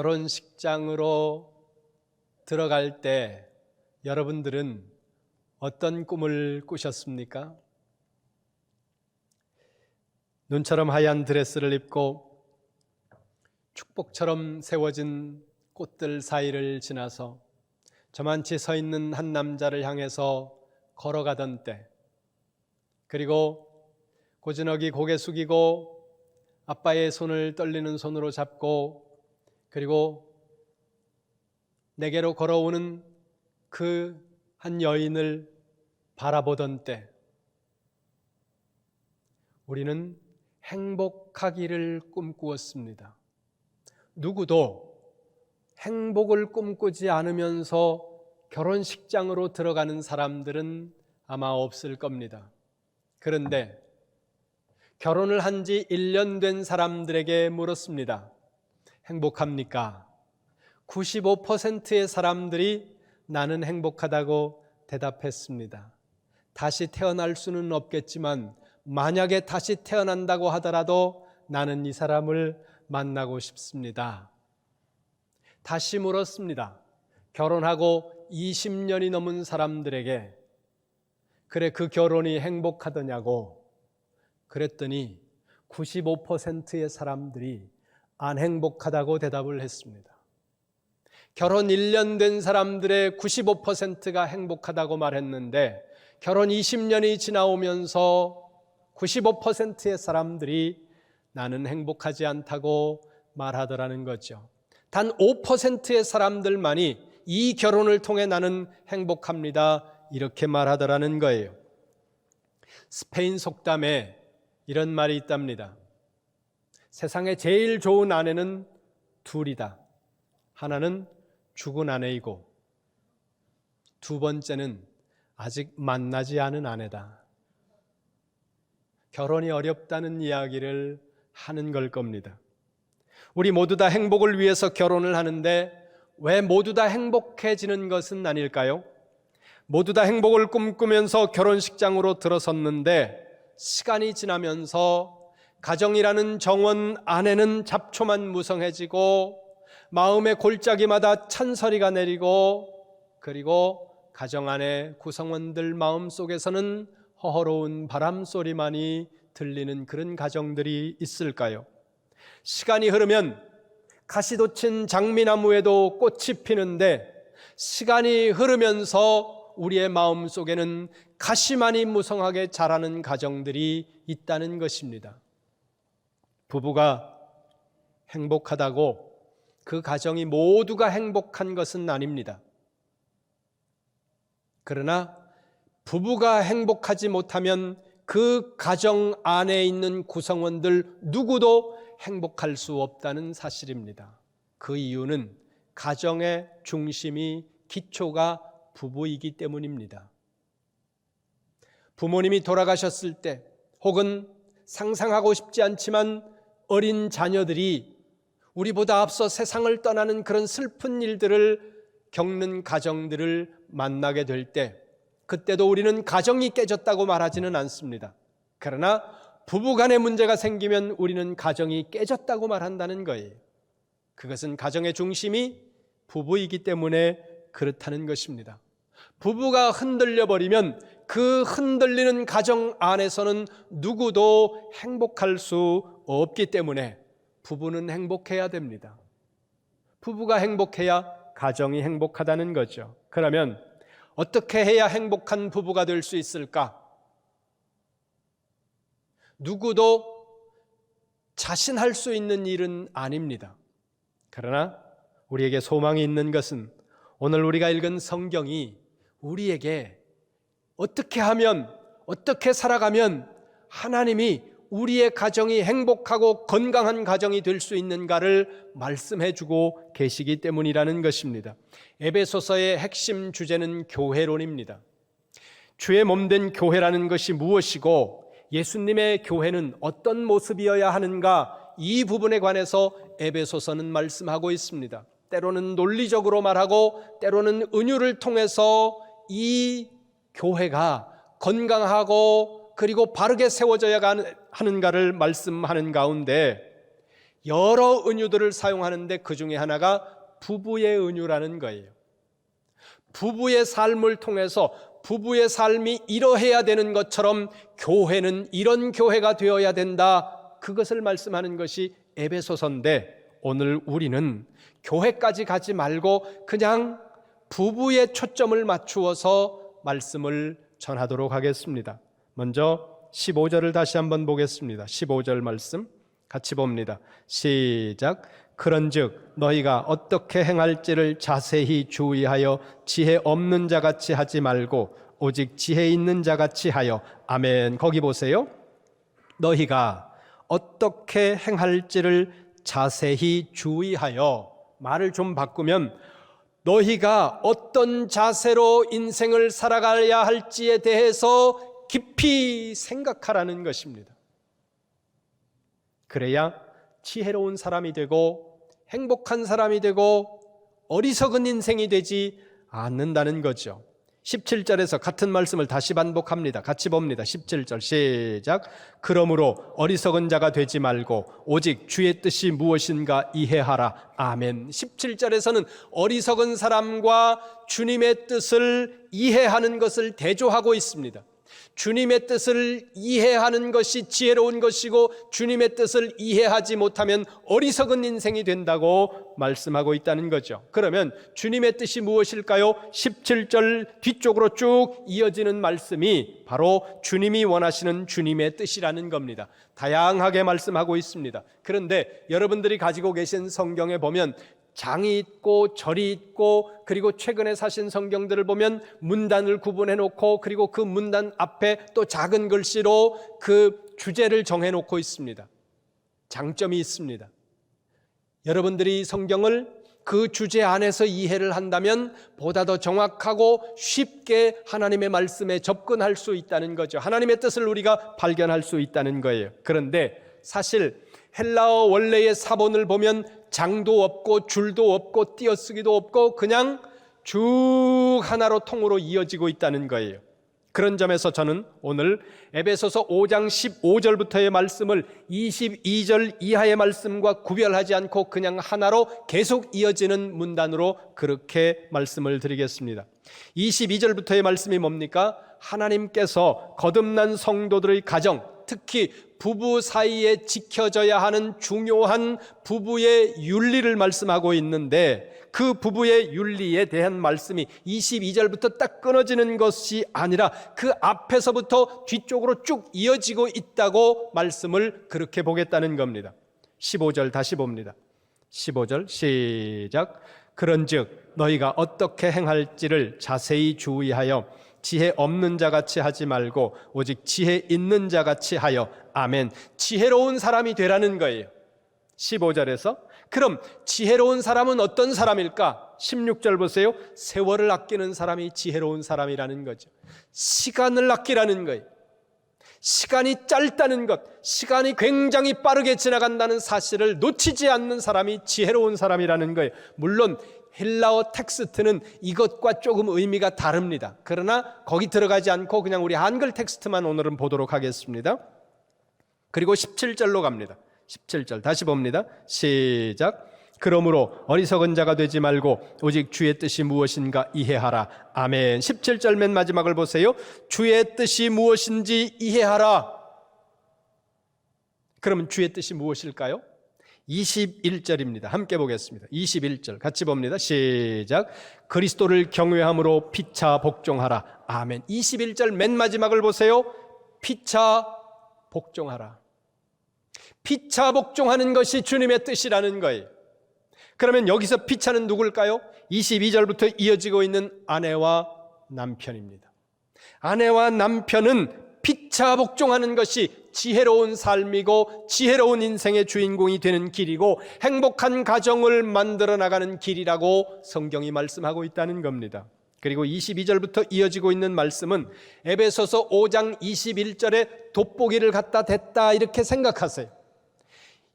결혼식장으로 들어갈 때 여러분들은 어떤 꿈을 꾸셨습니까? 눈처럼 하얀 드레스를 입고 축복처럼 세워진 꽃들 사이를 지나서 저만치 서 있는 한 남자를 향해서 걸어가던 때, 그리고 고즈넉이 고개 숙이고 아빠의 손을 떨리는 손으로 잡고 그리고 내게로 걸어오는 그 한 여인을 바라보던 때 우리는 행복하기를 꿈꾸었습니다. 누구도 행복을 꿈꾸지 않으면서 결혼식장으로 들어가는 사람들은 아마 없을 겁니다. 그런데 결혼을 한 지 1년 된 사람들에게 물었습니다. 행복합니까? 95%의 사람들이 나는 행복하다고 대답했습니다. 다시 태어날 수는 없겠지만 만약에 다시 태어난다고 하더라도 나는 이 사람을 만나고 싶습니다. 다시 물었습니다. 결혼하고 20년이 넘은 사람들에게 그래 그 결혼이 행복하더냐고 그랬더니 95%의 사람들이 안 행복하다고 대답을 했습니다. 결혼 1년 된 사람들의 95%가 행복하다고 말했는데 결혼 20년이 지나오면서 95%의 사람들이 나는 행복하지 않다고 말하더라는 거죠. 단 5%의 사람들만이 이 결혼을 통해 나는 행복합니다. 이렇게 말하더라는 거예요. 스페인 속담에 이런 말이 있답니다. 세상에 제일 좋은 아내는 둘이다. 하나는 죽은 아내이고 두 번째는 아직 만나지 않은 아내다. 결혼이 어렵다는 이야기를 하는 걸 겁니다. 우리 모두 다 행복을 위해서 결혼을 하는데 왜 모두 다 행복해지는 것은 아닐까요? 모두 다 행복을 꿈꾸면서 결혼식장으로 들어섰는데 시간이 지나면서 가정이라는 정원 안에는 잡초만 무성해지고 마음의 골짜기마다 찬소리가 내리고 그리고 가정 안에 구성원들 마음 속에서는 허허로운 바람 소리만이 들리는 그런 가정들이 있을까요? 시간이 흐르면 가시도 친 장미나무에도 꽃이 피는데 시간이 흐르면서 우리의 마음 속에는 가시만이 무성하게 자라는 가정들이 있다는 것입니다. 부부가 행복하다고 그 가정이 모두가 행복한 것은 아닙니다. 그러나 부부가 행복하지 못하면 그 가정 안에 있는 구성원들 누구도 행복할 수 없다는 사실입니다. 그 이유는 가정의 중심이 기초가 부부이기 때문입니다. 부모님이 돌아가셨을 때 혹은 상상하고 싶지 않지만 어린 자녀들이 우리보다 앞서 세상을 떠나는 그런 슬픈 일들을 겪는 가정들을 만나게 될 때, 그때도 우리는 가정이 깨졌다고 말하지는 않습니다. 그러나 부부 간의 문제가 생기면 우리는 가정이 깨졌다고 말한다는 거예요. 그것은 가정의 중심이 부부이기 때문에 그렇다는 것입니다. 부부가 흔들려 버리면 그 흔들리는 가정 안에서는 누구도 행복할 수 없기 때문에 부부는 행복해야 됩니다. 부부가 행복해야 가정이 행복하다는 거죠. 그러면 어떻게 해야 행복한 부부가 될 수 있을까? 누구도 자신할 수 있는 일은 아닙니다. 그러나 우리에게 소망이 있는 것은 오늘 우리가 읽은 성경이 우리에게 어떻게 하면, 어떻게 살아가면 하나님이 우리의 가정이 행복하고 건강한 가정이 될 수 있는가를 말씀해 주고 계시기 때문이라는 것입니다. 에베소서의 핵심 주제는 교회론입니다. 주의 몸된 교회라는 것이 무엇이고 예수님의 교회는 어떤 모습이어야 하는가 이 부분에 관해서 에베소서는 말씀하고 있습니다. 때로는 논리적으로 말하고 때로는 은유를 통해서 이 교회가 건강하고 그리고 바르게 세워져야 하는가를 말씀하는 가운데 여러 은유들을 사용하는데 그 중에 하나가 부부의 은유라는 거예요. 부부의 삶을 통해서 부부의 삶이 이러해야 되는 것처럼 교회는 이런 교회가 되어야 된다. 그것을 말씀하는 것이 에베소서인데 오늘 우리는 교회까지 가지 말고 그냥 부부의 초점을 맞추어서 말씀을 전하도록 하겠습니다. 먼저 15절을 다시 한번 보겠습니다. 15절 말씀 같이 봅니다. 시작. 그런즉 너희가 어떻게 행할지를 자세히 주의하여 지혜 없는 자 같이 하지 말고 오직 지혜 있는 자 같이 하여 아멘. 거기 보세요. 너희가 어떻게 행할지를 자세히 주의하여 말을 좀 바꾸면 너희가 어떤 자세로 인생을 살아가야 할지에 대해서 깊이 생각하라는 것입니다. 그래야 지혜로운 사람이 되고 행복한 사람이 되고 어리석은 인생이 되지 않는다는 거죠. 17절에서 같은 말씀을 다시 반복합니다. 같이 봅니다. 17절 시작. 그러므로 어리석은 자가 되지 말고 오직 주의 뜻이 무엇인가 이해하라. 아멘. 17절에서는 어리석은 사람과 주님의 뜻을 이해하는 것을 대조하고 있습니다. 주님의 뜻을 이해하는 것이 지혜로운 것이고 주님의 뜻을 이해하지 못하면 어리석은 인생이 된다고 말씀하고 있다는 거죠. 그러면 주님의 뜻이 무엇일까요? 17절 뒤쪽으로 쭉 이어지는 말씀이 바로 주님이 원하시는 주님의 뜻이라는 겁니다. 다양하게 말씀하고 있습니다. 그런데 여러분들이 가지고 계신 성경에 보면 장이 있고 절이 있고 그리고 최근에 사신 성경들을 보면 문단을 구분해 놓고 그리고 그 문단 앞에 또 작은 글씨로 그 주제를 정해 놓고 있습니다. 장점이 있습니다. 여러분들이 성경을 그 주제 안에서 이해를 한다면 보다 더 정확하고 쉽게 하나님의 말씀에 접근할 수 있다는 거죠. 하나님의 뜻을 우리가 발견할 수 있다는 거예요. 그런데 사실 헬라어 원래의 사본을 보면 장도 없고 줄도 없고 띄어쓰기도 없고 그냥 쭉 하나로 통으로 이어지고 있다는 거예요. 그런 점에서 저는 오늘 에베소서 5장 15절부터의 말씀을 22절 이하의 말씀과 구별하지 않고 그냥 하나로 계속 이어지는 문단으로 그렇게 말씀을 드리겠습니다. 22절부터의 말씀이 뭡니까? 하나님께서 거듭난 성도들의 가정, 특히 부부 사이에 지켜져야 하는 중요한 부부의 윤리를 말씀하고 있는데 그 부부의 윤리에 대한 말씀이 22절부터 딱 끊어지는 것이 아니라 그 앞에서부터 뒤쪽으로 쭉 이어지고 있다고 말씀을 그렇게 보겠다는 겁니다. 15절 다시 봅니다. 15절 시작. 그런즉 너희가 어떻게 행할지를 자세히 주의하여 지혜 없는 자 같이 하지 말고 오직 지혜 있는 자 같이 하여 아멘. 지혜로운 사람이 되라는 거예요. 15절에서 그럼 지혜로운 사람은 어떤 사람일까? 16절 보세요. 세월을 아끼는 사람이 지혜로운 사람이라는 거죠. 시간을 아끼라는 거예요. 시간이 짧다는 것, 시간이 굉장히 빠르게 지나간다는 사실을 놓치지 않는 사람이 지혜로운 사람이라는 거예요. 물론 헬라어 텍스트는 이것과 조금 의미가 다릅니다. 그러나 거기 들어가지 않고 그냥 우리 한글 텍스트만 오늘은 보도록 하겠습니다. 그리고 17절로 갑니다. 17절 다시 봅니다. 시작. 그러므로 어리석은 자가 되지 말고 오직 주의 뜻이 무엇인가 이해하라. 아멘. 17절 맨 마지막을 보세요. 주의 뜻이 무엇인지 이해하라. 그러면 주의 뜻이 무엇일까요? 21절입니다. 함께 보겠습니다. 21절 같이 봅니다. 시작. 그리스도를 경외함으로 피차 복종하라. 아멘. 21절 맨 마지막을 보세요. 피차 복종하라. 피차 복종하는 것이 주님의 뜻이라는 거예요. 그러면 여기서 피차는 누굴까요? 22절부터 이어지고 있는 아내와 남편입니다. 아내와 남편은 피차 복종하는 것이 지혜로운 삶이고 지혜로운 인생의 주인공이 되는 길이고 행복한 가정을 만들어 나가는 길이라고 성경이 말씀하고 있다는 겁니다. 그리고 22절부터 이어지고 있는 말씀은 에베소서 5장 21절에 돋보기를 갖다 댔다 이렇게 생각하세요.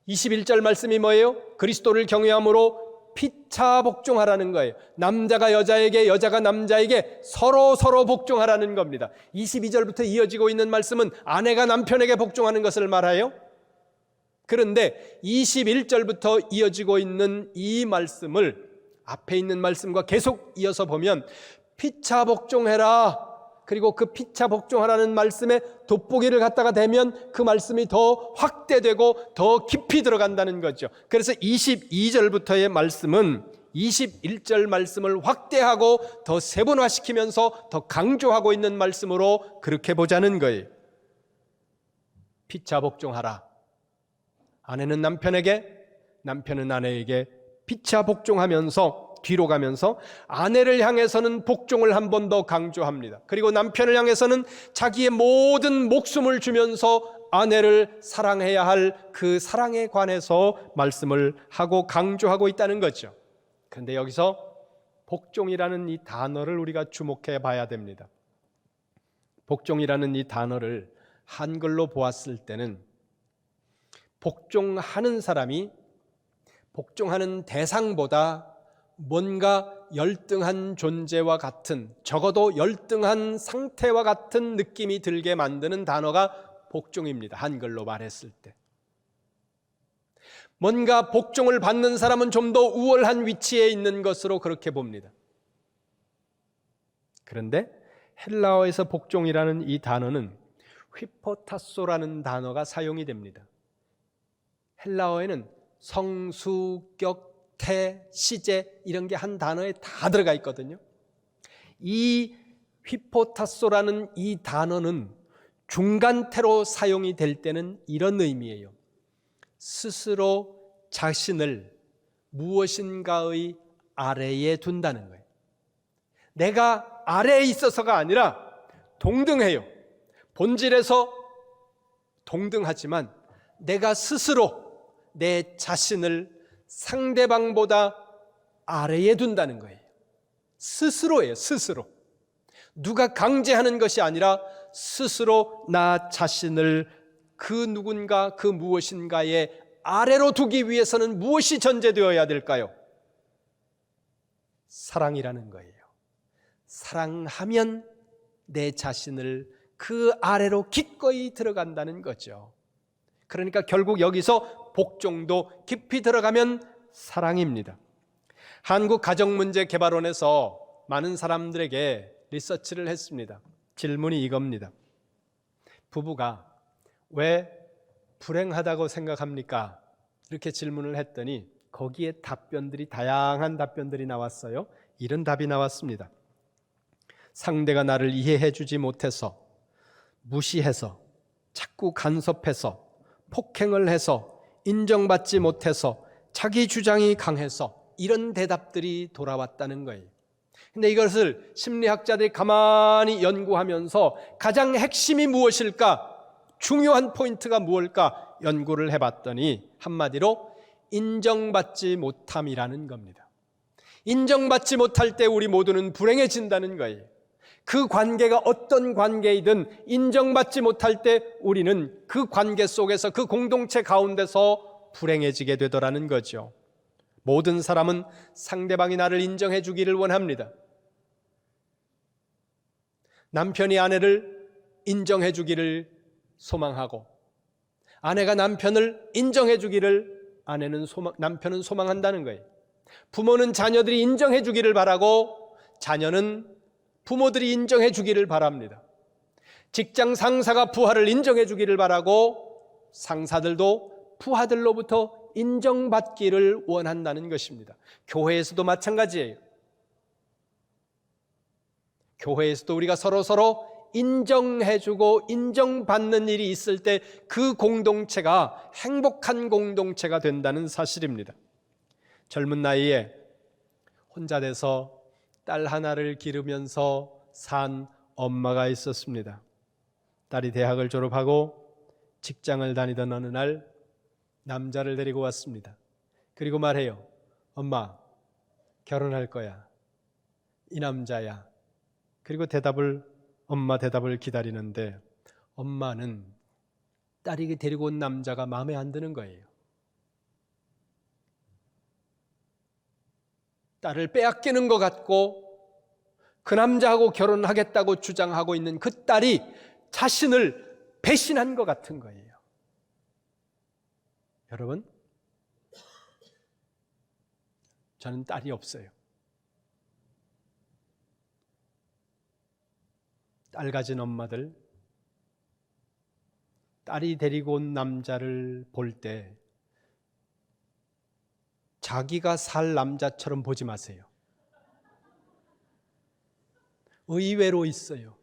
21절 말씀이 뭐예요? 그리스도를 경외함으로 피차 복종하라는 거예요. 남자가 여자에게, 여자가 남자에게 서로 서로 복종하라는 겁니다. 22절부터 이어지고 있는 말씀은 아내가 남편에게 복종하는 것을 말하여 그런데 21절부터 이어지고 있는 이 말씀을 앞에 있는 말씀과 계속 이어서 보면 피차 복종해라. 그리고 그 피차 복종하라는 말씀에 돋보기를 갖다가 대면 그 말씀이 더 확대되고 더 깊이 들어간다는 거죠. 그래서 22절부터의 말씀은 21절 말씀을 확대하고 더 세분화시키면서 더 강조하고 있는 말씀으로 그렇게 보자는 거예요. 피차 복종하라. 아내는 남편에게, 남편은 아내에게 피차 복종하면서 뒤로 가면서 아내를 향해서는 복종을 한 번 더 강조합니다. 그리고 남편을 향해서는 자기의 모든 목숨을 주면서 아내를 사랑해야 할 그 사랑에 관해서 말씀을 하고 강조하고 있다는 거죠. 그런데 여기서 복종이라는 이 단어를 우리가 주목해 봐야 됩니다. 복종이라는 이 단어를 한글로 보았을 때는 복종하는 사람이 복종하는 대상보다 뭔가 열등한 존재와 같은 적어도 열등한 상태와 같은 느낌이 들게 만드는 단어가 복종입니다. 한글로 말했을 때. 뭔가 복종을 받는 사람은 좀 더 우월한 위치에 있는 것으로 그렇게 봅니다. 그런데 헬라어에서 복종이라는 이 단어는 휘포타소라는 단어가 사용이 됩니다. 헬라어에는 성수격 태, 시제 이런 게 한 단어에 다 들어가 있거든요. 이 휘포타소라는 이 단어는 중간태로 사용이 될 때는 이런 의미예요. 스스로 자신을 무엇인가의 아래에 둔다는 거예요. 내가 아래에 있어서가 아니라 동등해요. 본질에서 동등하지만 내가 스스로 내 자신을 상대방보다 아래에 둔다는 거예요. 스스로예요, 스스로. 누가 강제하는 것이 아니라 스스로 나 자신을 그 누군가 그 무엇인가의 아래로 두기 위해서는 무엇이 전제되어야 될까요? 사랑이라는 거예요. 사랑하면 내 자신을 그 아래로 기꺼이 들어간다는 거죠. 그러니까 결국 여기서 복종도 깊이 들어가면 사랑입니다. 한국 가정문제 개발원에서 많은 사람들에게 리서치를 했습니다. 질문이 이겁니다. 부부가 왜 불행하다고 생각합니까? 이렇게 질문을 했더니 거기에 답변들이 다양한 답변들이 나왔어요. 이런 답이 나왔습니다. 상대가 나를 이해해 주지 못해서 무시해서 자꾸 간섭해서 폭행을 해서 인정받지 못해서 자기 주장이 강해서 이런 대답들이 돌아왔다는 거예요. 근데 이것을 심리학자들이 가만히 연구하면서 가장 핵심이 무엇일까? 중요한 포인트가 무엇일까? 연구를 해봤더니 한마디로 인정받지 못함이라는 겁니다. 인정받지 못할 때 우리 모두는 불행해진다는 거예요. 그 관계가 어떤 관계이든 인정받지 못할 때 우리는 그 관계 속에서 그 공동체 가운데서 불행해지게 되더라는 거죠. 모든 사람은 상대방이 나를 인정해 주기를 원합니다. 남편이 아내를 인정해 주기를 소망하고 아내가 남편을 인정해 주기를 아내는 소망, 남편은 소망한다는 거예요. 부모는 자녀들이 인정해 주기를 바라고 자녀는 부모들이 인정해 주기를 바랍니다. 직장 상사가 부하를 인정해 주기를 바라고 상사들도 부하들로부터 인정받기를 원한다는 것입니다. 교회에서도 마찬가지예요. 교회에서도 우리가 서로 서로 인정해주고 인정받는 일이 있을 때 그 공동체가 행복한 공동체가 된다는 사실입니다. 젊은 나이에 혼자 돼서 딸 하나를 기르면서 산 엄마가 있었습니다. 딸이 대학을 졸업하고 직장을 다니던 어느 날 남자를 데리고 왔습니다. 그리고 말해요. 엄마, 결혼할 거야. 이 남자야. 그리고 대답을, 엄마 대답을 기다리는데 엄마는 딸이 데리고 온 남자가 마음에 안 드는 거예요. 딸을 빼앗기는 것 같고 그 남자하고 결혼하겠다고 주장하고 있는 그 딸이 자신을 배신한 것 같은 거예요. 여러분, 저는 딸이 없어요. 딸 가진 엄마들, 딸이 데리고 온 남자를 볼 때 자기가 살 남자처럼 보지 마세요. 의외로 있어요.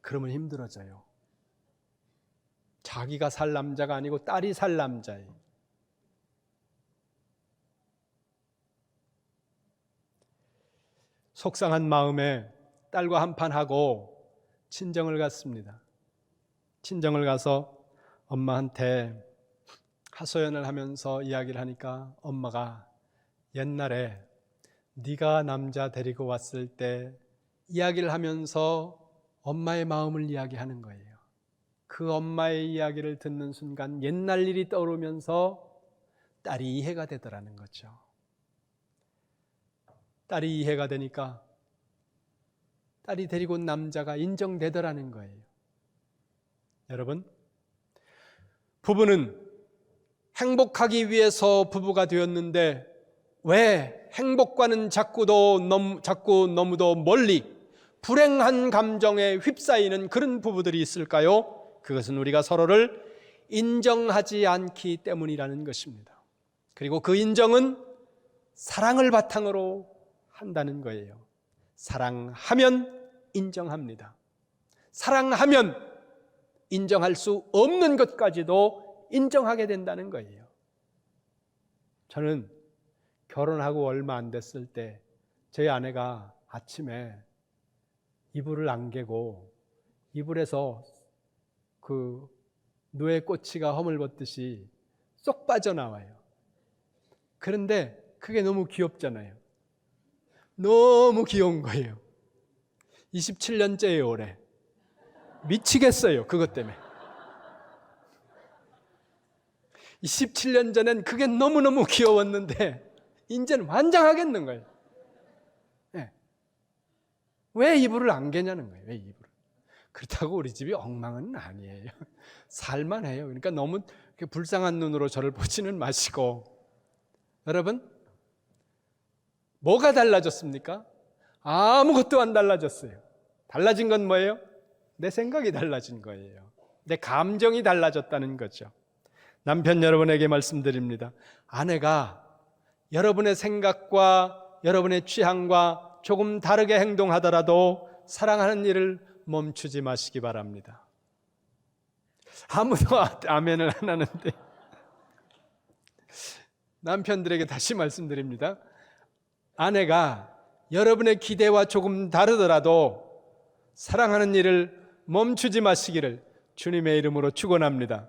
그러면 힘들어져요. 자기가 살 남자가 아니고 딸이 살 남자예요. 속상한 마음에 딸과 한판 하고 친정을 갔습니다. 친정을 가서 엄마한테 하소연을 하면서 이야기를 하니까 엄마가 옛날에 네가 남자 데리고 왔을 때 이야기를 하면서 엄마의 마음을 이야기하는 거예요. 그 엄마의 이야기를 듣는 순간 옛날 일이 떠오르면서 딸이 이해가 되더라는 거죠. 딸이 이해가 되니까 딸이 데리고 온 남자가 인정되더라는 거예요. 여러분, 부부는 행복하기 위해서 부부가 되었는데 왜 행복과는 자꾸도 너무, 자꾸 너무도 멀리 불행한 감정에 휩싸이는 그런 부부들이 있을까요? 그것은 우리가 서로를 인정하지 않기 때문이라는 것입니다. 그리고 그 인정은 사랑을 바탕으로 한다는 거예요. 사랑하면 인정합니다. 사랑하면 인정할 수 없는 것까지도 인정하게 된다는 거예요. 저는 결혼하고 얼마 안 됐을 때 저희 아내가 아침에 이불을 안 개고 이불에서 그 누에 꼬치가 허물벗듯이 쏙 빠져나와요. 그런데 그게 너무 귀엽잖아요. 너무 귀여운 거예요. 27년째예요, 올해. 미치겠어요, 그것 때문에. 27년 전엔 그게 너무너무 귀여웠는데, 이제는 환장하겠는 거예요. 네. 왜 이불을 안 개냐는 거예요, 왜 이불을. 그렇다고 우리 집이 엉망은 아니에요. 살만해요. 그러니까 너무 불쌍한 눈으로 저를 보지는 마시고. 여러분, 뭐가 달라졌습니까? 아무것도 안 달라졌어요. 달라진 건 뭐예요? 내 생각이 달라진 거예요. 내 감정이 달라졌다는 거죠. 남편 여러분에게 말씀드립니다. 아내가 여러분의 생각과 여러분의 취향과 조금 다르게 행동하더라도 사랑하는 일을 멈추지 마시기 바랍니다. 아무도 아멘을 안 하는데 남편들에게 다시 말씀드립니다. 아내가 여러분의 기대와 조금 다르더라도 사랑하는 일을 멈추지 마시기를 주님의 이름으로 축원합니다.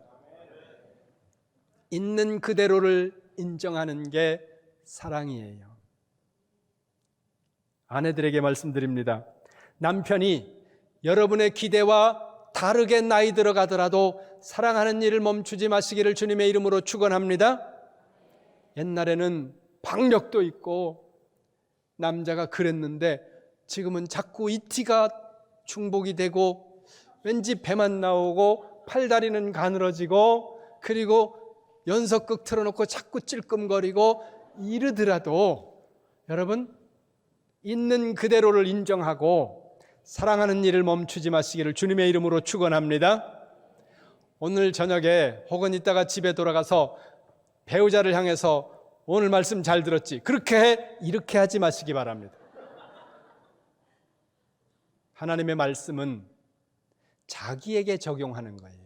있는 그대로를 인정하는 게 사랑이에요. 아내들에게 말씀드립니다. 남편이 여러분의 기대와 다르게 나이 들어가더라도 사랑하는 일을 멈추지 마시기를 주님의 이름으로 축원합니다. 옛날에는 박력도 있고 남자가 그랬는데 지금은 자꾸 이 티가 중복이 되고 왠지 배만 나오고 팔다리는 가늘어지고 그리고 연석극 틀어놓고 자꾸 찔끔거리고 이르더라도 여러분 있는 그대로를 인정하고 사랑하는 일을 멈추지 마시기를 주님의 이름으로 축원합니다. 오늘 저녁에 혹은 이따가 집에 돌아가서 배우자를 향해서 오늘 말씀 잘 들었지. 그렇게 해 이렇게 하지 마시기 바랍니다. 하나님의 말씀은 자기에게 적용하는 거예요.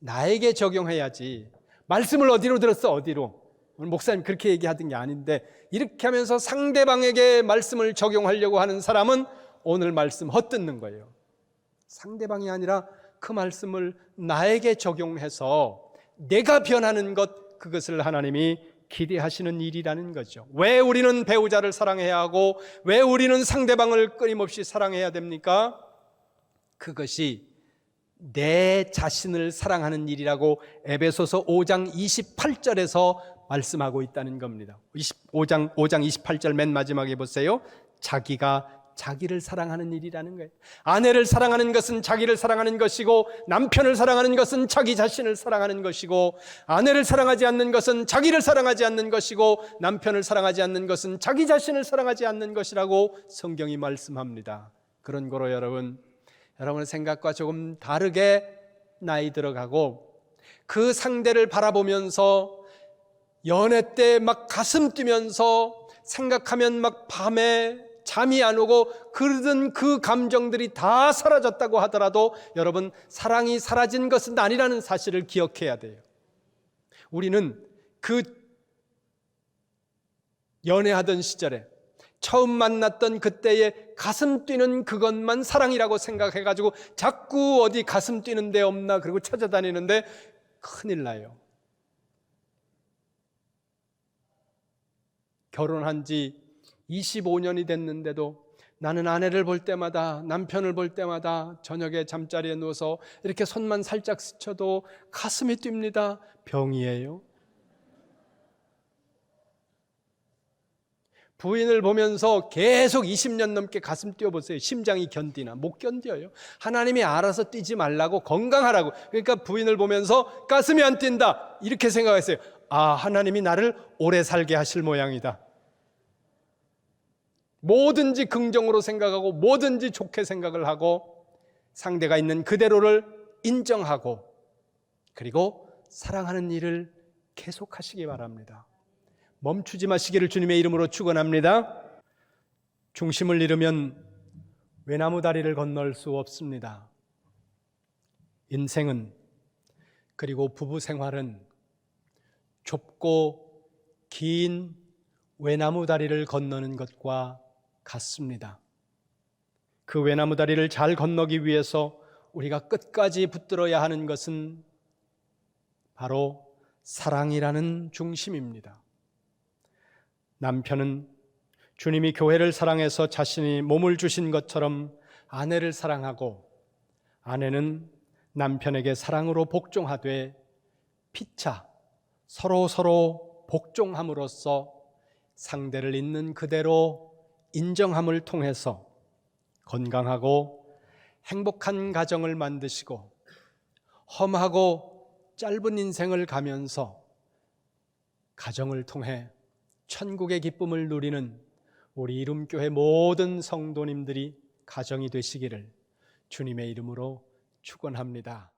나에게 적용해야지. 말씀을 어디로 들었어? 어디로? 오늘 목사님 그렇게 얘기하던 게 아닌데 이렇게 하면서 상대방에게 말씀을 적용하려고 하는 사람은 오늘 말씀 헛듣는 거예요. 상대방이 아니라 그 말씀을 나에게 적용해서 내가 변하는 것 그것을 하나님이 기대하시는 일이라는 거죠. 왜 우리는 배우자를 사랑해야 하고 왜 우리는 상대방을 끊임없이 사랑해야 됩니까? 그것이 내 자신을 사랑하는 일이라고 에베소서 5장 28절에서 말씀하고 있다는 겁니다. 25장 5장 28절 맨 마지막에 보세요. 자기가 자기를 사랑하는 일이라는 거예요. 아내를 사랑하는 것은 자기를 사랑하는 것이고 남편을 사랑하는 것은 자기 자신을 사랑하는 것이고 아내를 사랑하지 않는 것은 자기를 사랑하지 않는 것이고 남편을 사랑하지 않는 것은 자기 자신을 사랑하지 않는 것이라고 성경이 말씀합니다. 그런 거로 여러분 여러분의 생각과 조금 다르게 나이 들어가고 그 상대를 바라보면서 연애 때 막 가슴 뛰면서 생각하면 막 밤에 잠이 안 오고 그러던 그 감정들이 다 사라졌다고 하더라도 여러분 사랑이 사라진 것은 아니라는 사실을 기억해야 돼요. 우리는 그 연애하던 시절에 처음 만났던 그때의 가슴 뛰는 그것만 사랑이라고 생각해 가지고 자꾸 어디 가슴 뛰는 데 없나 그리고 찾아다니는데 큰일 나요. 결혼한 지 25년이 됐는데도 나는 아내를 볼 때마다 남편을 볼 때마다 저녁에 잠자리에 누워서 이렇게 손만 살짝 스쳐도 가슴이 뜁니다. 병이에요. 부인을 보면서 계속 20년 넘게 가슴 뛰어보세요. 심장이 견디나 못 견뎌요. 하나님이 알아서 뛰지 말라고 건강하라고. 그러니까 부인을 보면서 가슴이 안 뛴다 이렇게 생각했어요. 아 하나님이 나를 오래 살게 하실 모양이다. 뭐든지 긍정으로 생각하고 뭐든지 좋게 생각을 하고 상대가 있는 그대로를 인정하고 그리고 사랑하는 일을 계속하시기 바랍니다. 멈추지 마시기를 주님의 이름으로 축원합니다. 중심을 잃으면 외나무 다리를 건널 수 없습니다. 인생은 그리고 부부 생활은 좁고 긴 외나무 다리를 건너는 것과 같습니다. 그 외나무 다리를 잘 건너기 위해서 우리가 끝까지 붙들어야 하는 것은 바로 사랑이라는 중심입니다. 남편은 주님이 교회를 사랑해서 자신이 몸을 주신 것처럼 아내를 사랑하고 아내는 남편에게 사랑으로 복종하되 피차 서로 서로 복종함으로써 상대를 있는 그대로 인정함을 통해서 건강하고 행복한 가정을 만드시고 험하고 짧은 인생을 가면서 가정을 통해 천국의 기쁨을 누리는 우리 이름교회 모든 성도님들이 가정이 되시기를 주님의 이름으로 축원합니다.